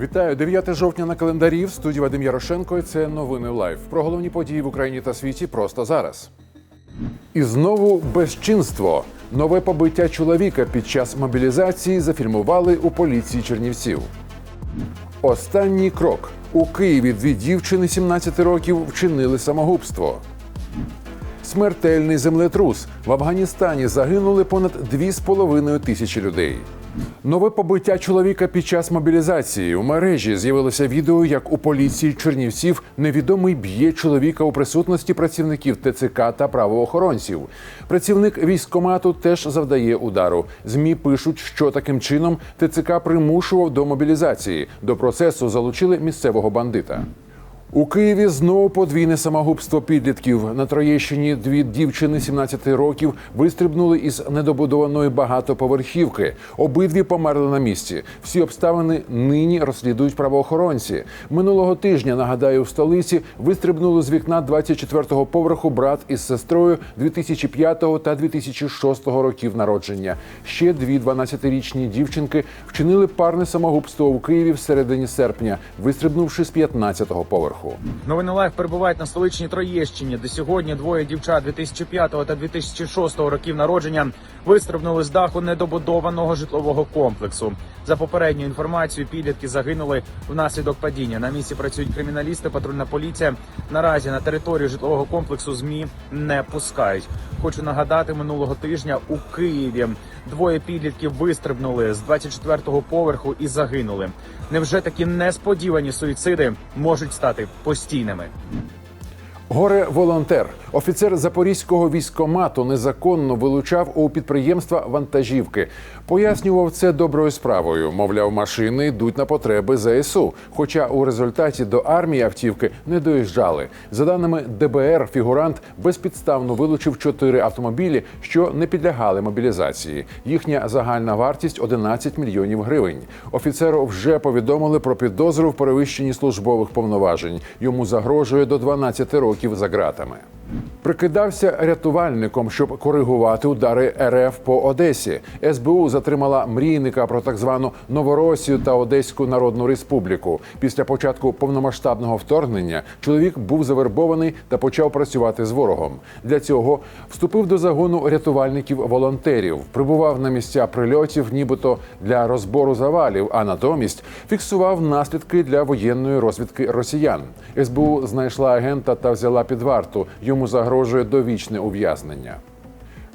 Вітаю 9 жовтня на календарі. В студії Вадим Ярошенко. і Це новини лайв. Про головні події в Україні та світі просто зараз. І знову безчинство. Нове побиття чоловіка під час мобілізації зафільмували у поліції Чернівців. Останній крок у Києві дві дівчини 17 років вчинили самогубство. Смертельний землетрус в Афганістані загинули понад 2,5 тисячі людей. Нове побиття чоловіка під час мобілізації у мережі з'явилося відео, як у поліції Чернівців невідомий б'є чоловіка у присутності працівників ТЦК та правоохоронців. Працівник військкомату теж завдає удару. Змі пишуть, що таким чином ТЦК примушував до мобілізації. До процесу залучили місцевого бандита. У Києві знову подвійне самогубство підлітків. На Троєщині дві дівчини 17 років вистрибнули із недобудованої багатоповерхівки. Обидві померли на місці. Всі обставини нині розслідують правоохоронці. Минулого тижня, нагадаю, в столиці вистрибнули з вікна 24-го поверху брат із сестрою 2005 та 2006 років народження. Ще дві 12-річні дівчинки вчинили парне самогубство у Києві в середині серпня, вистрибнувши з 15-го поверху. Новини лайф перебувають на столичній Троєщині, де сьогодні двоє дівчат 2005 та 2006 років народження вистрибнули з даху недобудованого житлового комплексу. За попередньою інформацією, підлітки загинули внаслідок падіння. На місці працюють криміналісти, патрульна поліція. Наразі на територію житлового комплексу змі не пускають. Хочу нагадати, минулого тижня у Києві двоє підлітків вистрибнули з 24-го поверху і загинули. Невже такі несподівані суїциди можуть стати постійними? Горе волонтер, офіцер запорізького військкомату незаконно вилучав у підприємства вантажівки. Пояснював це доброю справою. Мовляв, машини йдуть на потреби ЗСУ. Хоча у результаті до армії автівки не доїжджали. За даними ДБР, фігурант безпідставно вилучив чотири автомобілі, що не підлягали мобілізації. Їхня загальна вартість 11 мільйонів гривень. Офіцеру вже повідомили про підозру в перевищенні службових повноважень. Йому загрожує до 12 років за ґратами. Прикидався рятувальником, щоб коригувати удари РФ по Одесі. СБУ затримала мрійника про так звану Новоросію та Одеську Народну Республіку. Після початку повномасштабного вторгнення чоловік був завербований та почав працювати з ворогом. Для цього вступив до загону рятувальників-волонтерів, прибував на місця прильотів, нібито для розбору завалів, а натомість фіксував наслідки для воєнної розвідки росіян. СБУ знайшла агента та взяла під варту. Йому загрожує довічне ув'язнення.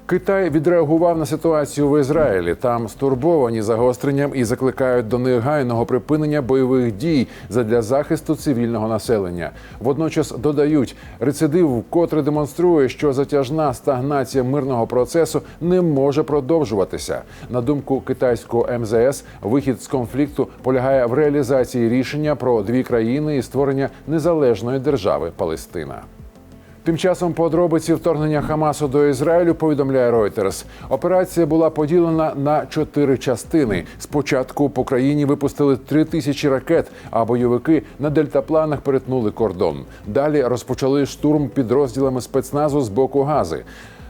Китай відреагував на ситуацію в Ізраїлі. Там стурбовані загостренням і закликають до негайного припинення бойових дій задля захисту цивільного населення. Водночас додають, рецидив вкотре демонструє, що затяжна стагнація мирного процесу не може продовжуватися. На думку китайського МЗС, вихід з конфлікту полягає в реалізації рішення про дві країни і створення незалежної держави Палестина. Тим часом подробиці вторгнення Хамасу до Ізраїлю повідомляє Reuters. Операція була поділена на чотири частини. Спочатку по країні випустили три тисячі ракет, а бойовики на дельтапланах перетнули кордон. Далі розпочали штурм підрозділами спецназу з боку Гази.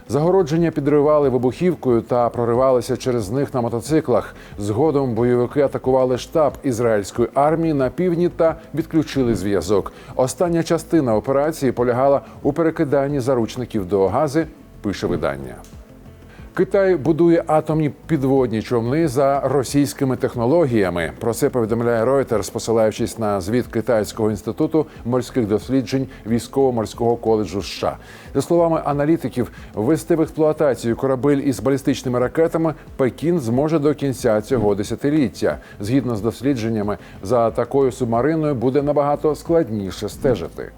Загородження підривали вибухівкою та проривалися через них на мотоциклах. Згодом бойовики атакували штаб ізраїльської армії на півдні та відключили зв'язок. Остання частина операції полягала у перекиданні заручників до гази. Пише видання. Китай будує атомні підводні човни за російськими технологіями. Про це повідомляє Reuters, посилаючись на звіт Китайського інституту морських досліджень військово-морського коледжу США. За словами аналітиків, ввести в експлуатацію корабель із балістичними ракетами Пекін зможе до кінця цього десятиліття. Згідно з дослідженнями, за такою субмариною буде набагато складніше стежити.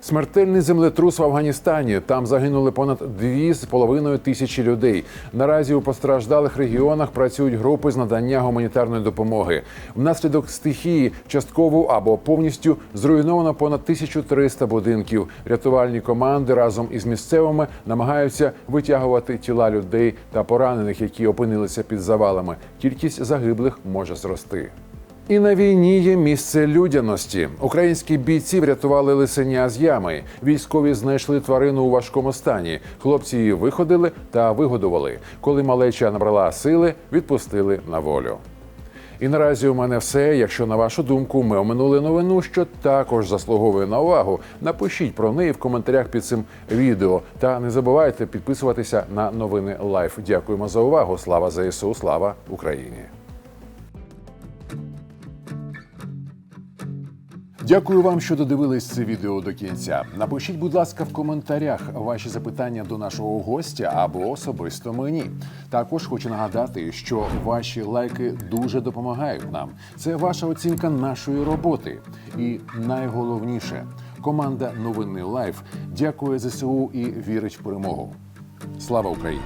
Смертельний землетрус в Афганістані. Там загинули понад 2,5 тисячі людей. Наразі у постраждалих регіонах працюють групи з надання гуманітарної допомоги. Внаслідок стихії частково або повністю зруйновано понад 1300 будинків. Рятувальні команди разом із місцевими намагаються витягувати тіла людей та поранених, які опинилися під завалами. Кількість загиблих може зрости. І на війні є місце людяності. Українські бійці врятували лисеня з ями. Військові знайшли тварину у важкому стані. Хлопці її виходили та вигодували. Коли малеча набрала сили, відпустили на волю. І наразі у мене все. Якщо на вашу думку ми оминули новину, що також заслуговує на увагу, напишіть про неї в коментарях під цим відео. Та не забувайте підписуватися на новини Лайф. Дякуємо за увагу. Слава ЗСУ, слава Україні. Дякую вам, що додивились це відео до кінця. Напишіть, будь ласка, в коментарях ваші запитання до нашого гостя або особисто мені. Також хочу нагадати, що ваші лайки дуже допомагають нам. Це ваша оцінка нашої роботи. І найголовніше, команда Новини Лайф дякує ЗСУ і вірить в перемогу. Слава Україні!